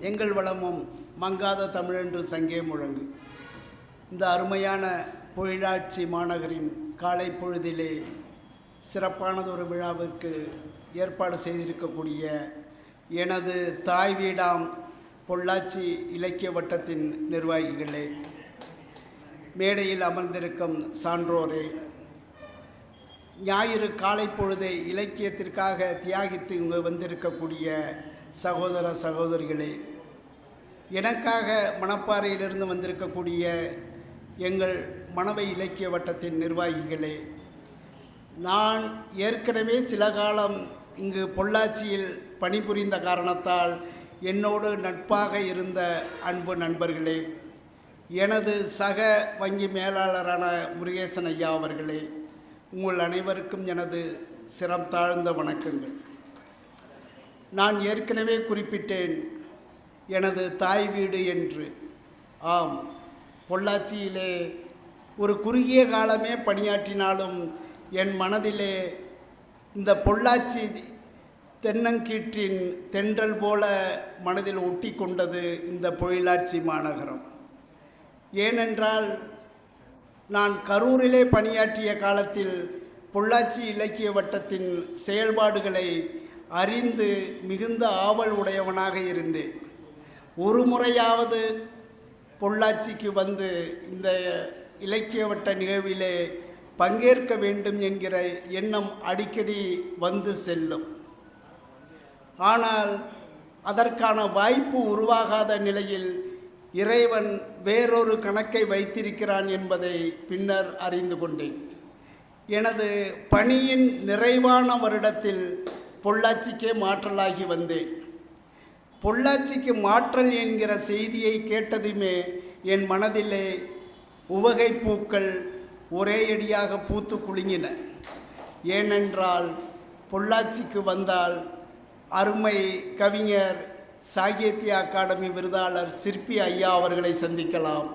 எங்கள் வளமும் மங்காத தமிழென்று சங்கே முழங்கு. இந்த அருமையான பொழிலாட்சி மாநகரின் காலை பொழுதிலே சிறப்பானதொரு விழாவிற்கு ஏற்பாடு செய்திருக்கக்கூடிய எனது தாய் வீடாம் பொள்ளாச்சி இலக்கிய வட்டத்தின் நிர்வாகிகளே மேடையில் அமர்ந்திருக்கும் சான்றோரே ஞாயிறு காலை பொழுதை இலக்கியத்திற்காக தியாகித்து இங்கு வந்திருக்கக்கூடிய சகோதர சகோதரிகளே எனக்காக மணப்பாறையிலிருந்து வந்திருக்கக்கூடிய எங்கள் மணவை இலக்கிய வட்டத்தின் நிர்வாகிகளே நான் ஏற்கனவே சில காலம் இங்கு பொள்ளாச்சியில் பணிபுரிந்த காரணத்தால் என்னோடு நட்பாக இருந்த அன்பு நண்பர்களே எனது சக வங்கி மேலாளரான முருகேசன் ஐயா அவர்களே உங்கள் அனைவருக்கும் எனது சிரம் தாழ்ந்த வணக்கங்கள். நான் ஏற்கனவே குறிப்பிட்டேன் எனது தாய் வீடு என்று. ஆம் பொள்ளாச்சியிலே ஒரு குறுகிய காலமே பணியாற்றினாலும் என் மனதிலே இந்த பொள்ளாச்சி தென்னங்கீற்றின் தென்றல் போல மனதில் ஒட்டி கொண்டது இந்த பொழிலாட்சி மாநகரம். ஏனென்றால் நான் கரூரிலே பணியாற்றிய காலத்தில் பொள்ளாச்சி இலக்கிய வட்டத்தின் செயல்பாடுகளை அறிந்து மிகுந்த ஆவல் உடையவனாக இருந்தேன். ஒரு முறையாவது பொள்ளாச்சிக்கு வந்து இந்த இலக்கிய வட்ட நிகழ்விலே பங்கேற்க வேண்டும் என்கிற எண்ணம் அடிக்கடி வந்து செல்லும். ஆனால் அதற்கான வாய்ப்பு உருவாகாத நிலையில் இறைவன் வேறொரு கணக்கை வைத்திருக்கிறான் என்பதை பின்னர் அறிந்து கொண்டேன். எனது பணியின் நிறைவான வருடத்தில் பொள்ளாச்சிக்கே மாற்றலாகி வந்தேன். பொள்ளாச்சிக்கு மாற்றல் என்கிற செய்தியை கேட்டதுமே என் மனதிலே உவகை பூக்கள் ஒரே அடியாக பூத்து குலுங்கின. ஏனென்றால் பொள்ளாச்சிக்கு வந்தால் அருமை கவிஞர் சாகித்ய அகாடமி விருதாளர் சிற்பி ஐயா அவர்களை சந்திக்கலாம்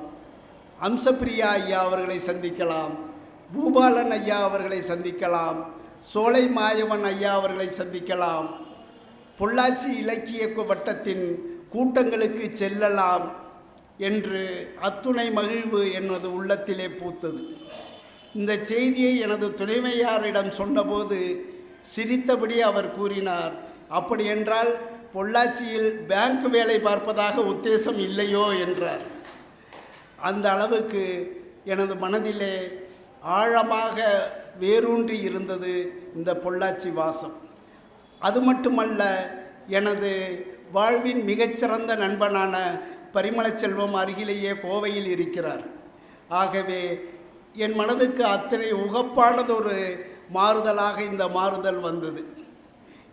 அம்சப்பிரியா ஐயா அவர்களை சந்திக்கலாம் பூபாலன் ஐயா அவர்களை சந்திக்கலாம் சோலை மாயவன் ஐயா அவர்களை சந்திக்கலாம். பொள்ளாச்சி இலக்கிய வட்டத்தின் கூட்டங்களுக்கு செல்லலாம் என்று அத்துணை மகிழ்வு எனது உள்ளத்திலே பூத்தது. இந்த செய்தியை எனது துணைமையாரிடம் சொன்னபோது சிரித்தபடி அவர் கூறினார் அப்படியென்றால் பொள்ளாச்சியில் பேங்க் வேலை பார்ப்பதாக உத்தேசம் இல்லையோ? என்றார். அந்த அளவுக்கு எனது மனதிலே ஆழமாக வேரூன்றி இருந்தது இந்த பொள்ளாச்சி வாசம். அது மட்டுமல்ல எனது வாழ்வின் மிகச்சிறந்த நண்பனான பரிமளச்செல்வம் அருகிலேயே கோவையில் இருக்கிறார். ஆகவே என் மனதுக்கு அத்தனை உகப்பானதொரு மாறுதலாக இந்த மாறுதல் வந்தது.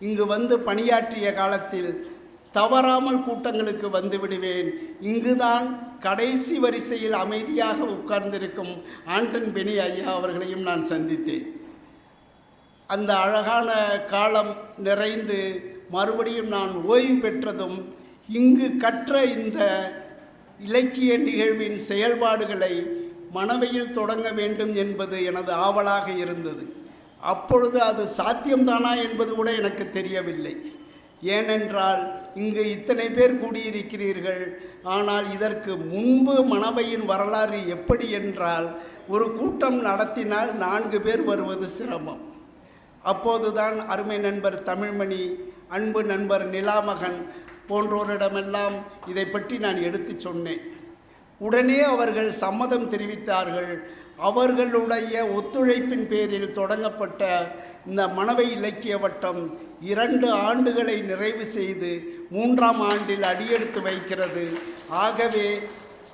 இங்கு வந்து பணியாற்றிய காலத்தில் தவறாமல் கூட்டங்களுக்கு வந்து விடுவேன். இங்குதான் கடைசி வரிசையில் அமைதியாக உட்கார்ந்திருக்கும் ஆண்டன் பெனி ஐயா அவர்களையும் நான் சந்தித்தேன். அந்த அழகான காலம் நிறைந்து மறுபடியும் நான் ஓய்வு பெற்றதும் இங்கு கற்ற இந்த இலக்கிய நிகழ்வின் செயல்பாடுகளை மனவையில் தொடங்க வேண்டும் என்பது எனது ஆவலாக இருந்தது. அப்பொழுது அது சாத்தியம்தானா என்பது கூட எனக்கு தெரியவில்லை. ஏனென்றால் இங்கு இத்தனை பேர் கூடியிருக்கிறீர்கள். ஆனால் இதற்கு முன்பு மணவையின் வரலாறு எப்படி என்றால் ஒரு கூட்டம் நடத்தினால் நான்கு பேர் வருவது சிரமம். அப்போதுதான் அருமை நண்பர் தமிழ்மணி அன்பு நண்பர் நிலாமகன் போன்றோரிடமெல்லாம் இதை பற்றி நான் எடுத்துச் சொன்னேன். உடனே அவர்கள் சம்மதம் தெரிவித்தார்கள். அவர்களுடைய ஒத்துழைப்பின் பேரில் தொடங்கப்பட்ட இந்த மணவை இலக்கிய வட்டம் இரண்டு ஆண்டுகளை நிறைவு செய்து மூன்றாம் ஆண்டில் அடியெடுத்து வைக்கிறது. ஆகவே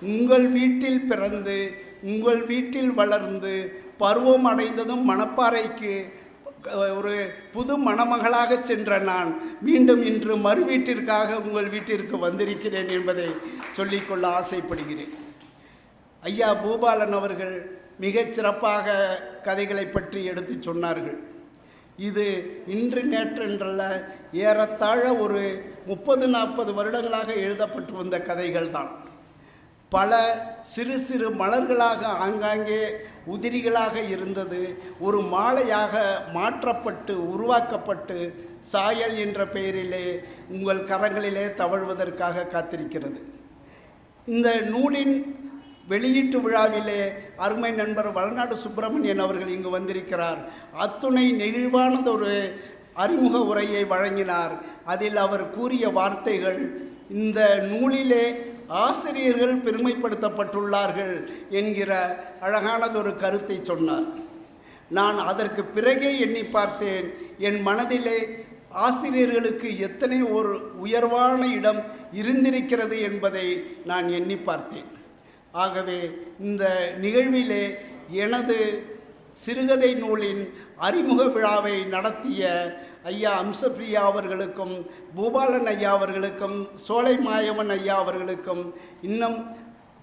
உங்கள் வீட்டில் பிறந்து உங்கள் வீட்டில் வளர்ந்து பருவம் அடைந்ததும் மணப்பாறைக்கு ஒரு புது மணமகளாக சென்ற நான் மீண்டும் இன்று மறு வீட்டிற்காக உங்கள் வீட்டிற்கு வந்திருக்கிறேன் என்பதை சொல்லிக்கொள்ள ஆசைப்படுகிறேன். ஐயா பூபாலன் அவர்கள் மிகச் சிறப்பாக கதைகளை பற்றி எடுத்து சொன்னார்கள். இது இன்று நேற்றென்றல்ல ஏறத்தாழ ஒரு முப்பது நாற்பது வருடங்களாக எழுதப்பட்டு வந்த கதைகள் தான் பல சிறு சிறு மலர்களாக ஆங்காங்கே உதிரிகளாக இருந்தது. ஒரு மாலையாக மாற்றப்பட்டு உருவாக்கப்பட்டு சாயல் என்ற பெயரிலே உங்கள் கரங்களிலே தவழ்வதற்காக காத்திருக்கிறது. இந்த நூலின் வெளியீட்டு விழாவிலே அருமை நண்பர் வளநாடு சுப்பிரமணியன் அவர்கள் இங்கு வந்திருக்கிறார். அத்துணை நெகிழ்வானதொரு அறிமுக உரையை வழங்கினார். அதில் அவர் கூறிய வார்த்தைகள் இந்த நூலிலே ஆசிரியர்கள் பெருமைப்படுத்தப்பட்டுள்ளார்கள் என்கிற அழகானதொரு கருத்தை சொன்னார். நான் அதற்கு பிறகே எண்ணி பார்த்தேன். என் மனதிலே ஆசிரியர்களுக்கு எத்தனை ஒரு உயர்வான இடம் இருந்திருக்கிறது என்பதை நான் எண்ணி பார்த்தேன். ஆகவே இந்த நிகழ்விலே எனது சிறுகதை நூலின் அறிமுக விழாவை நடத்திய ஐயா அம்சப்ரியா அவர்களுக்கும் பூபாலன் ஐயா அவர்களுக்கும் சோலை மாயவன் ஐயா அவர்களுக்கும் இன்னும்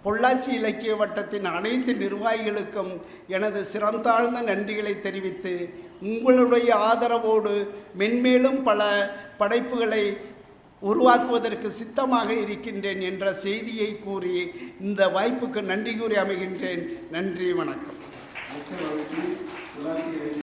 பொள்ளாச்சி இலக்கிய வட்டத்தின் அனைத்து நிர்வாகிகளுக்கும் எனது சிறந்தாழ்ந்த நன்றிகளை தெரிவித்து உங்களுடைய ஆதரவோடு மென்மேலும் பல படைப்புகளை உருவாக்குவதற்கு சித்தமாக இருக்கின்றேன் என்ற செய்தியை கூறி இந்த வாய்ப்புக்கு நன்றி கூறி அமைகின்றேன். நன்றி வணக்கம். ముఖ్యమంత్రి